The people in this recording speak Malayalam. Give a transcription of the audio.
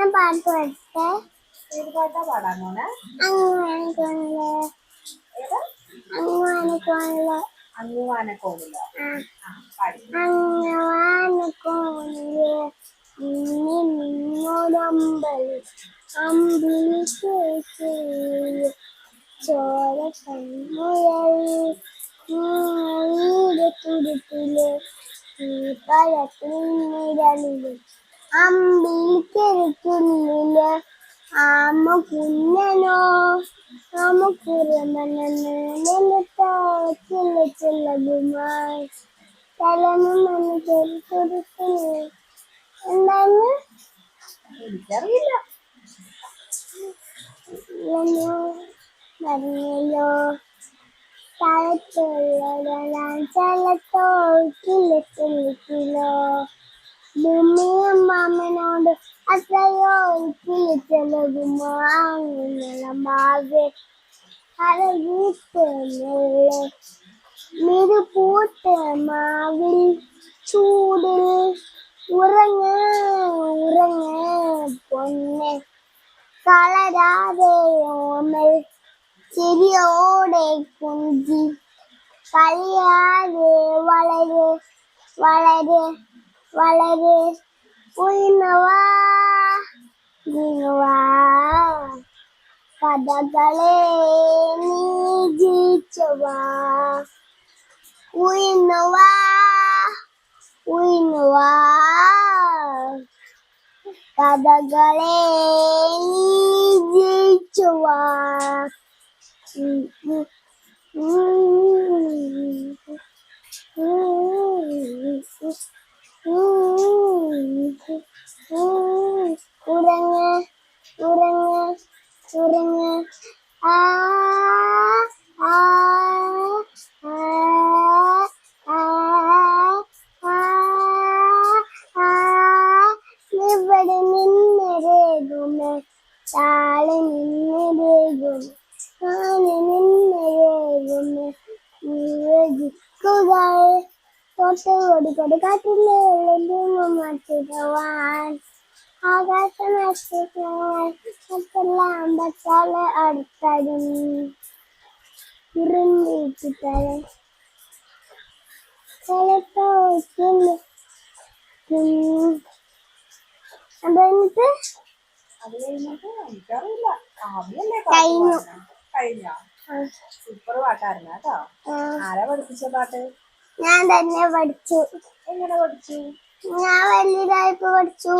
ഞാൻ പാട്ട് പഠിച്ചേ ഏത് പാട്ടാ പാടാൻ പോണേ. അങ്ങുവാനക്കോണിലോ. അമ്പിളി കേൾക്കുകയും ചോര കൺമുയൽ തുടുത്തിൽ ഈ പഴത്തിൽ നിഴലിൽ അമ്പിളിക്കെരുത്തുള്ളിൽ ആമ കുഞ്ഞനോ ആമ കുറുമനെന്ന് ചില്ല ചില്ലകുമായി തലമുമ്മന് ചെറുത്തുടുത്തിന് എന്താണ്? എനിക്കറിയില്ല. പറഞ്ഞല്ലോ സ്ഥലത്തുള്ളതെല്ലാം സ്ഥലത്തോ കില്ല ചെല്ലിക്കിലോ ഭൂമിയും മാമനോട് അത്രയോ കില്ല ചെല്ലുമോ അങ്ങനെ മാവേ അരവീട്ട് മെല്ലെ മിരു പൂട്ട് മാവിൽ ചൂടിൽ ഉറങ്ങ ഉറങ്ങ പൊന്നെ കളരാതെ ഓമൽ ചിരിയോടെ കുഞ്ചി കളിയാതെ വളരെ വളരെ ಒಳಗೆ ಉಯಿನವಾ ಗಿರುವ ಪದಗಳೇ ನೀಜೀಚುವ ಉಯಿನವಾ ಉಯಿನುವ ಪದಗಳೇ ನೀಜೀಚುವ Mm-hmm. ഉറങ്ങ് ആ ആ ആ ആ ആ ആ ഇവിടെ നിന്നരേകുമേ താളെ നിന്നരേകും താളെ നിന്നരേകുമേ വിഭജിക്കുക തൊട്ട് കൊടുക്കൊടു കാട്ടിലെ മറ്റുവാൻ ആകാശം മറ്റെല്ലാം പച്ചാൽ അടുത്തതും ഉറുമ്പിട്ടേ ചിലപ്പോ അതെന്നിട്ട് അത് കഴിഞ്ഞിട്ട് എനിക്കറിയില്ല ആദ്യമല്ലേ കഴിഞ്ഞു. കഴിഞ്ഞോ സൂപ്പർ പാട്ടായിരുന്നു കേട്ടോ ആ, ആരാ പഠിപ്പിച്ച പാട്ട് ഞാൻ തന്നെ പഠിച്ചു എങ്ങനെ പഠിച്ചു ഞാൻ വലിയതായപ്പോ പഠിച്ചു